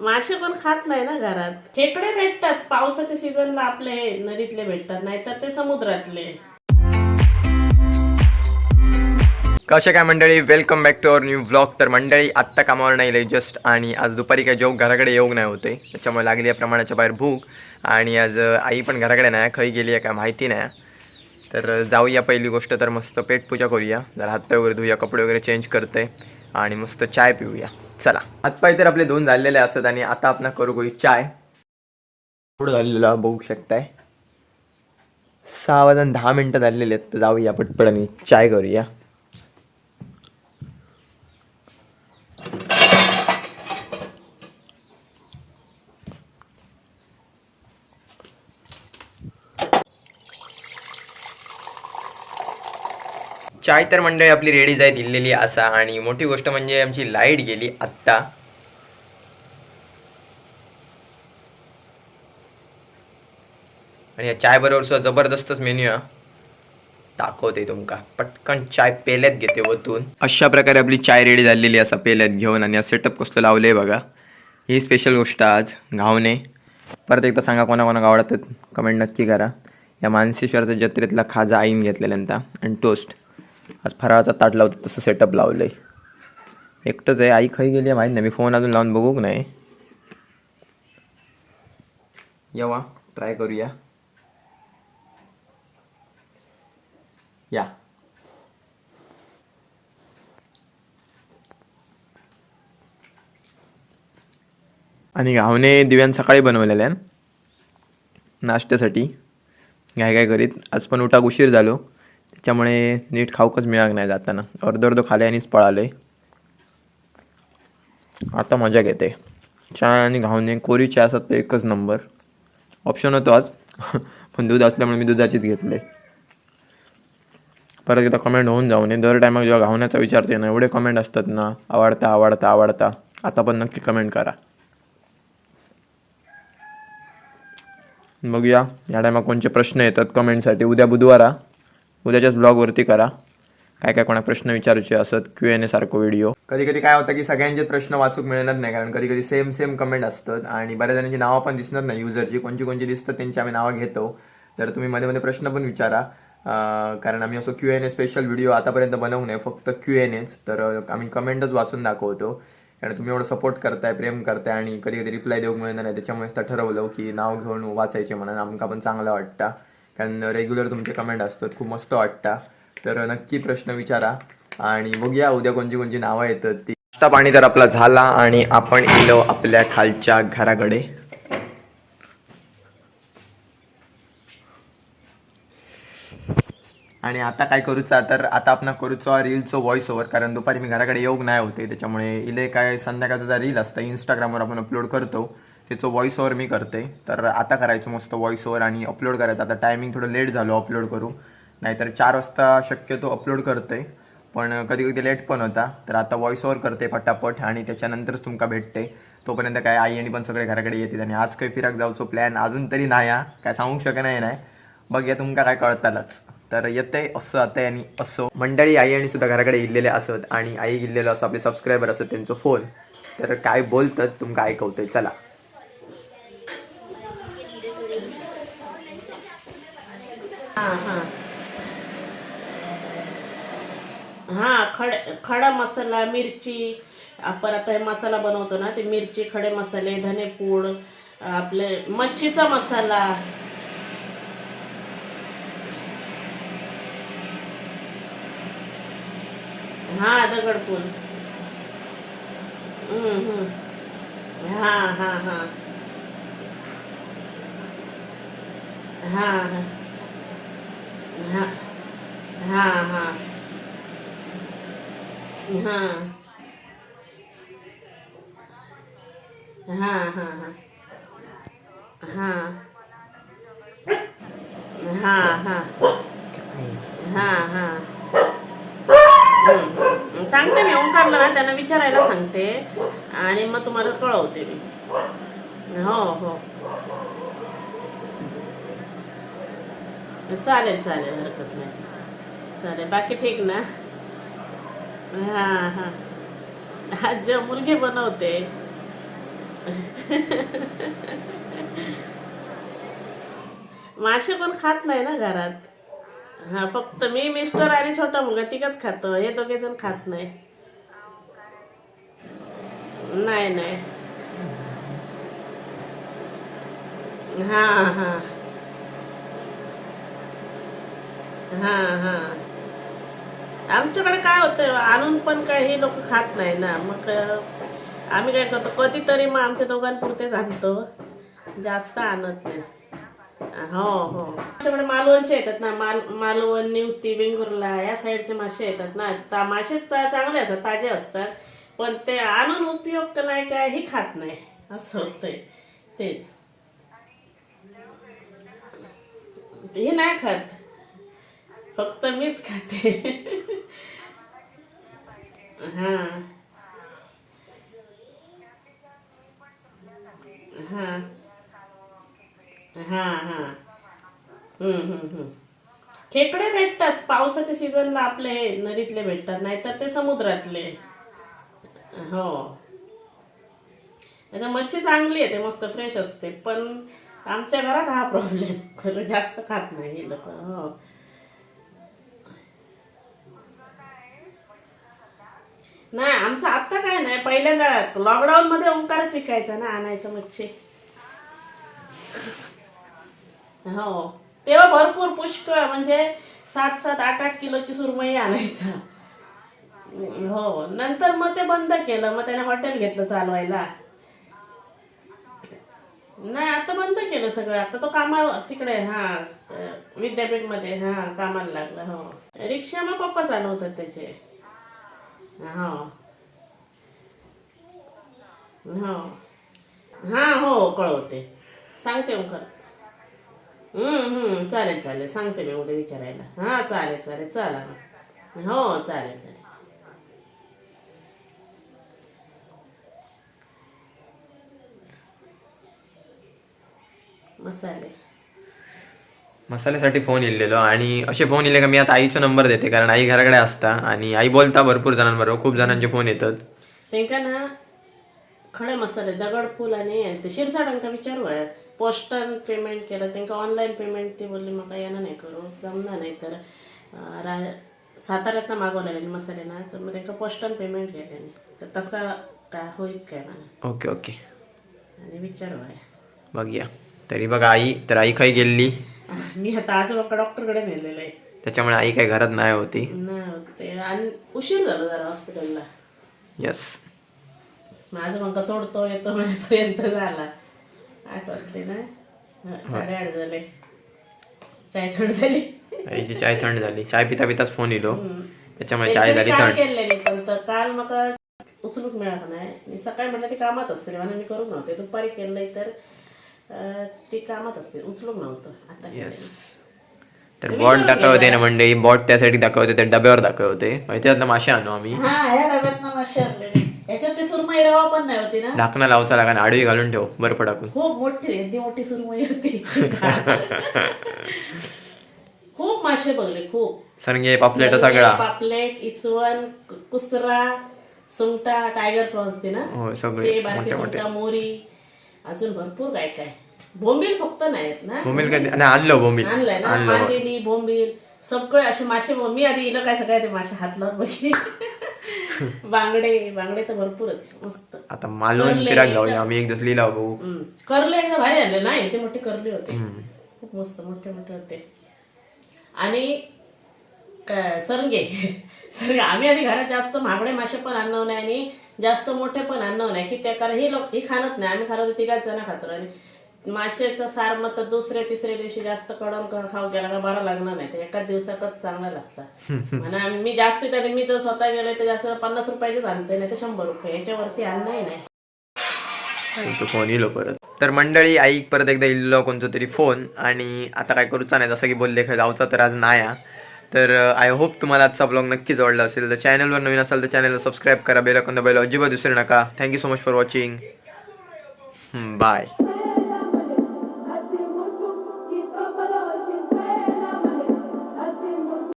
मासे पण खात नाही ना घरात. खेकडे भेटतात पावसाच्या सीझनला आपले नदीतले भेटतात नाहीतर ते समुद्रातले. कसे काय मंडळी? Welcome back to our new blog तर मंडळी आत्ता कामावर नाही लय जस्ट आणि आज दुपारी काय जेव घराकडे येऊ नाही होते. त्याच्यामुळे लागली आहे प्रमाणाच्या बाहेर भूक. आणि आज आई पण घराकडे नाही खै गेली आहे काय माहिती नाही. तर जाऊया पहिली गोष्ट तर मस्त पेटपूजा करूया. जरा हातपाय वगैरे धुया कपडे वगैरे चेंज करते आणि मस्त चाय पिऊया. चला. हातपाय तर आपले दोन झालेले असतात आणि आता आपण करू कोई चाय. पुढं झालेला बघू शकताय. सहा वाजून दहा मिनटं झालेले आहेत. तर जाऊया पटपट आणि चाय करूया. चाय तर मंडळी आपली रेडी जाय दिलेली असा आणि मोठी गोष्ट म्हणजे आमची लाइट गेली आत्ता. आणि या चाय बरोबर सुद्धा जबरदस्तच मेन्यू आहे. दाखवते तुमका. पटकन चाय पेल्यात घेते वतून. अशा प्रकारे आपली चाय रेडी झालेली असा पेल्यात घेऊन आणि सेटअप कसलं लावलंय बघा. ही स्पेशल गोष्ट आज घावणे. परत एकदा सांगा कोणाकोणाक कोणा आवडतात कमेंट नक्की करा. या मानसेश्वरच्या जत्रेतला खाजा आईन घेतलेल्यांता आणि टोस्ट आज फराळाचा ताट लावतो तसं सेटअप लावलंय. एकटंच आहे आई खाई गेली आहे माहीत नाही मी फोन अजून लावून बघूक नाही. येवा ट्राय करूया. या. आणि घावणे दिव्यान सकाळी बनवलेल्या नाश्त्यासाठी. काय काय करीत. आज पण उठाक उशीर झालो. त्याच्यामुळे नीट खाऊकच मिळाक नाही जाताना. अर्ध अर्धो खाले आणिच पळाले. आता मजा घेते. चहा आणि घावणे कोरी चहा असतात एकच नंबर. ऑप्शन होतो आज. पण दूध असल्यामुळे मी दुधाचीच घेतले. परत एकदा कमेंट होऊन जाऊ नये. दर टायमाक जेव्हा घावण्याचा विचारते ना एवढे कमेंट असतात ना आवडता आवडता आवडता. आता पण नक्की कमेंट करा. बघूया या टायमात कोणते प्रश्न येतात कमेंटसाठी उद्या बुधवारा उद्याच्याच ब्लॉगवरती करा. काय काय कोणा प्रश्न विचारूचे असत क्यू एन ए सारखं व्हिडिओ कधी कधी काय होतं की सगळ्यांचे प्रश्न वाचूक मिळणार नाही कारण कधी कधी सेम सेम कमेंट असतात आणि बऱ्याच जणांची नावं पण दिसणार नाही युजरची कोणची कोणची दिसतात त्यांची आम्ही नावं घेतो. तर तुम्ही मध्ये मध्ये प्रश्न पण विचारा. कारण आम्ही असं Q N A special video आतापर्यंत बनवू नये फक्त क्यू एन एच तर आम्ही कमेंटच वाचून दाखवतो. कारण तुम्ही एवढं सपोर्ट करताय प्रेम करताय आणि कधी कधी रिप्लाय देऊ मिळणार नाही. त्याच्यामुळेच तर ठरवलं की नाव घेऊन वाचायचे म्हणून आमका पण चांगलं वाटतं. कारण रेग्युलर तुमचे कमेंट असतात खूप मस्त वाटतं. तर नक्की प्रश्न विचारा. आणि बघूया उद्या कोणची कोणची नावं येतात ती. नाश्ता पाणी तर आपला झाला आणि आपण गेलो आपल्या खालच्या घराकडे. आणि आता काय करूचा तर आता आपण करूचा रीलचं व्हॉइस ओव्हर कारण दुपारी मी घराकडे येऊक नाही होते त्याच्यामुळे इले काय संध्याकाळचा रील असतं इंस्टाग्रामवर आपण अपलोड करतो. त्याचं व्हॉइस ओव्हर मी करते. तर आता करायचं मस्त व्हॉइस ओव्हर आणि अपलोड करायचं. आता टायमिंग थोडं लेट झालो अपलोड करू. नाहीतर चार वाजता शक्यतो अपलोड करते. पण कधी कधी लेट पण होता. तर आता व्हॉइस ओव्हर करते पटापट आणि त्याच्यानंतरच तुमका भेटते. तोपर्यंत काय आई आणि पण सगळे घराकडे येतील आणि आज काही फिराक जाऊचो प्लॅन अजून तरी नाही हा काय सांगू शकत नाही. नाही या तुमका काय कळतालाच. तर येते असं आता आणि असो. मंडळी आई आणि सुद्धा घराकडे इल्लेले असत आणि आई गेलेलो असं आपले सबस्क्रायबर असत त्यांचं फोन तर काय बोलतात तुमका ऐकवतंय. चला. हा खड खडा मसाला मिरची. आपण आता हे मसाला बनवतो ना ते मिरची खडे मसाले धनेपूड आपले मच्छीचा मसाला. हा दगडपूल हम्म, हम्म. हा हा. हा हा. हा. हा हा. हा. हा हा हा. हा. हा हा. हा सांगते मी ओंकारला ना त्यांना विचारायला सांगते. आणि मग तुम्हाला कळवते मी. हो हो. चालेल चालेल हरकत नाही. चालेल बाकी ठीक ना? हा हा. आज मुलगी बनवते. मासे पण खात नाही ना घरात. हा फक्त मी मिस्टर आणि छोटा मुलगा तिकच खातो. हे दोघे जण खात नाही. नाही नाही. हा हा. हा हा. आमच्याकडे काय होतं आणून पण काही हे लोक खात नाही ना. मग आम्ही काय करतो कधीतरी मग आमच्या दोघांपुरतेच आणतो. जास्त आणत नाही. हो हो. आमच्याकडे मालवणचे येतात ना. माल मालवण निवती वेंगुर्ला या साईडचे मासे येतात ना. ता मासे चांगले असतात ताजे असतात. पण ते आणून उपयोग नाही काय हे खात नाही. असं होतंय. तेच. हे नाही खात. फक्त मीच खाते. हा. हा. हा हा. हम्म खेकडे भेटतात. पावसाच्या सीझनला आपले नदीतले भेटतात. नाहीतर ते समुद्रातले. हो. आता मच्छी चांगली आहे. ते मस्त फ्रेश असते. पण आमच्या घरात हा प्रॉब्लेम खरं जास्त खात नाही लोक. हो. नाही आमचं आत्ता काय नाही पहिल्यांदा लॉकडाऊन मध्ये ओंकारच विकायचा ना आणायचं मच्छी. हो. तेव्हा भरपूर पुष्कळ म्हणजे सात सात आठ आठ किलोची सुरमई आणायचा. हो. नंतर मग ते बंद केलं मग त्याने हॉटेल घेतलं चालवायला. नाही आता बंद केलं सगळं. आता तो कामा तिकडे हा विद्यापीठमध्ये हा कामाला लागला हो. रिक्षा मग पप्पा चालवतात त्याचे. हो हो हां हो कळवते सांगते ओंकार हम्म चालेल चालेल सांगते मी उद्या विचारायला हां चालेल चालेल चला हो चालेल चालेल मसाले मसाल्यासाठी फोन इल्लेलो आणि असे फोन इले का मी आता आईचा नंबर देते कारण आई घराकडे असता आणि आई बोलता भरपूर जणांबरोबर खूप जणांचे फोन येतात. तेंका ना खडे मसाले दगड फूल आणि ते शिरसाटांका विचारू आहे पोस्टन पेमेंट केलं त्यांना ऑनलाईन पेमेंट ती बोलली म्हाका यानं नाही करू जमना नाही तर रा साताऱ्यातनं मागवलेले मसाले ना. तर मग त्यांना पोस्टन पेमेंट केले तर तसा काय होईल काय मला ओके ओके. आणि विचारू आहे बघूया. तरी बघा आई तर आई काही गेली मी आता आज बघा डॉक्टरकडे नेलेलं आहे. त्याच्यामुळे आई काही घरात नाही होती. नाही आणि उशीर झाला जरा हॉस्पिटलला. यस माझं मग सोडतो येतो पर्यंत झाला. आठ वाजले ना? साडेआठ झाले. चाय थंड झाली. आईची चाय थंड झाली. चाय पिता पिताच फोन येलो त्याच्यामुळे चाय झाली काल थंड. केलेली पण तर काल मग उचलूक मिळालं नाही. मी सकाळी म्हटलं ती कामात असते म्हणून मी करू नव्हते. दुपारी केलंय तर ती कामात असते नव्हतं आता. तर बॉट दाखवते ना मंडळी. बॉट त्यासाठी दाखवते ते डब्यावर दाखवते. त्यातलं मासे आणू आम्ही. हा याच्यात ते सुरमई रवा पण नाही होती ना? ढाकणं लावचा लागा आणि आडवी घालून ठेव बर्फ टाकून खूप मोठी एकदम मोठी सुरमई होती. खूप मासे बघले खूप. सरंगे पापलेट सगळे. पापलेट इसवण कुसरा सुंगटा टायगर प्रॉन्स ते ना? हो सगळे. मोरी अजून भरपूर काय काय. बोंबील फक्त नाहीत ना? बोंबील नाही आणलं बोंबील आणलंय ना? मांदेली बोंबील सगळे असे मासे मी आधी इलं काय सगळ्या ते मासे हात लावून बघी बांगडे बांगडे तर भरपूरच मस्त. आता मालवण फिरायला जाऊया आम्ही एक दिवस लिहिला भाऊ हम्म. करले एकदा भारी आणले नाही ते मोठे करले होते. खूप मस्त मोठे मोठे होते. आणि काय, सरंगे. सरंगे आम्ही आधी घरात जास्त महागडे मासे पण आणणं नाही आणि जास्त मोठे पण आणणं नाही की त्या कारण हे लोक हे खाणत नाही आम्ही खातो तिघाच जण खातो आणि माशाचं सार मग तर दुसऱ्या तिसऱ्या दिवशी जास्त कडून खाऊ गेला का बरं लागणार नाही. ते एकाच दिवसातच चांगला लागतं. म्हणा आम्ही- मी जास्त तरी मी तर स्वतः गेले तर जास्त पन्नास रुपयाचेच आणते नाही तर शंभर रुपये. याच्यावरती आणणंही नाही फोन येलो परत. तर मंडळी आई परत एकदा इल्लो कोणतो तरी फोन आणि आता काय करूचा नाही जसं की बोलले खरं जाऊचा तर आज नाही. तर आय होप तुम्हाला आजचा ब्लॉग नक्कीच आवडला असेल. तर चॅनलवर नवीन असाल तर चॅनलला सबस्क्राईब करा बेल अकंद अजिबात विसरू नका. Thank you so much for watching bye